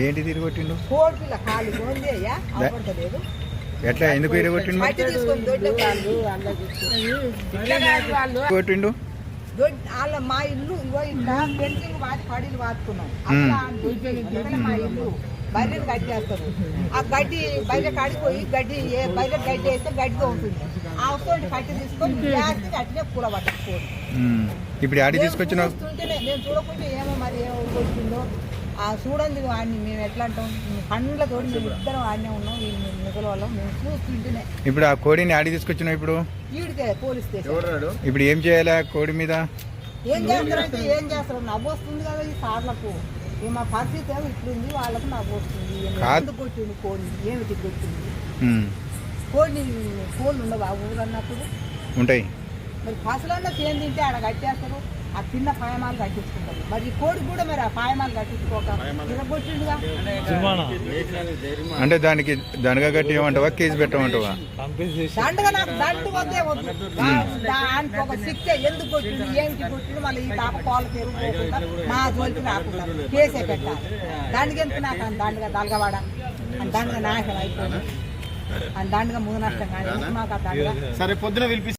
ఏంటి తిరిగి కొట్టిండు కోడి పిల్ల కాలు గోంది అయ్యా అవపడతలేదు ఎట్లా ఎందుకు మట్టి తీసుకొని దొడ్డ వాళ్ళు. కొట్టిండు మా ఇల్లు ఇగో ఇట్లా పెంచింగ్ వాటి పడిలు వాడుకున్నాం. అట్లా దొడ్డి మా ఇల్లు. బర్రెలు కట్టేస్తారు ఆ గడ్డి బయట కాడిపోయి గడ్డి బయట గడ్డి వేస్తే గడ్డిగా ఉంటుంది ఆ కట్టి తీసుకొని అట్లే. ఇప్పుడు ఆడి తీసుకొచ్చినావు చూస్తుంటేనే మేము చూడకుంటే ఏమో మరి ఏమో ఆ చూడండి వాడిని మేము ఎట్లా అంటాం? పండ్లతో మేము ఇద్దరం ఆడనే ఉన్నాం ఈ మిగల వాళ్ళం. మేము చూస్తుంటేనే. ఇప్పుడు ఆ కోడిని ఆడి తీసుకొచ్చినావు ఇప్పుడు? ఈడికే పోలీస్ స్టేషన్. ఇప్పుడు ఏం చేయాలి ఆ కోడి మీద? ఏం చేస్తారంటే ఏం చేస్తారు నవ్వు వస్తుంది కదా ఈ సార్లకు. ఈ మా పరిస్థితి ఏమో ఇట్లుంది వాళ్ళకు నవ్వు వస్తుంది. కాదు. ఎందుకు కొట్టింది కోడిని? ఏమిటి కొట్టింది? ఉమ్. కోడిని కోళ్ళు ఉండవు? ఆ ఊరు అన్నప్పుడు ఉంటాయి. మరి పసలన్నా చేను తింటే ఆడ కట్టేస్తారు. ఆ చిన్న పాయమాలు కట్టించుకుంటారు. మరి ఈ కోడి కూడా మరి ఆ పాయమాలు కట్టించుకోక అంటే దానికి దండగా కట్టి ఏమంటావా? కేసు పెట్టమంటావా? దండగా నాకు దండు వద్దే వద్దు. దానికి ఒక శిక్ష ఎందుకు కొట్టిండు? ఏమిటి కొట్టిండు? మళ్ళీ ఈ తాప పాలు పెరుగుకోకుండా మా జోలికి రాకుండా కేసే పెట్టాలి. దానికి ఎందుకు నాకు అంత దండగా దలగవాడ? అని దండగా నాశనం అయిపోయింది. అని దండగా మూడు నష్టం కానీ మాకు ఆ దండగా సరే. పొద్దున పిలిపి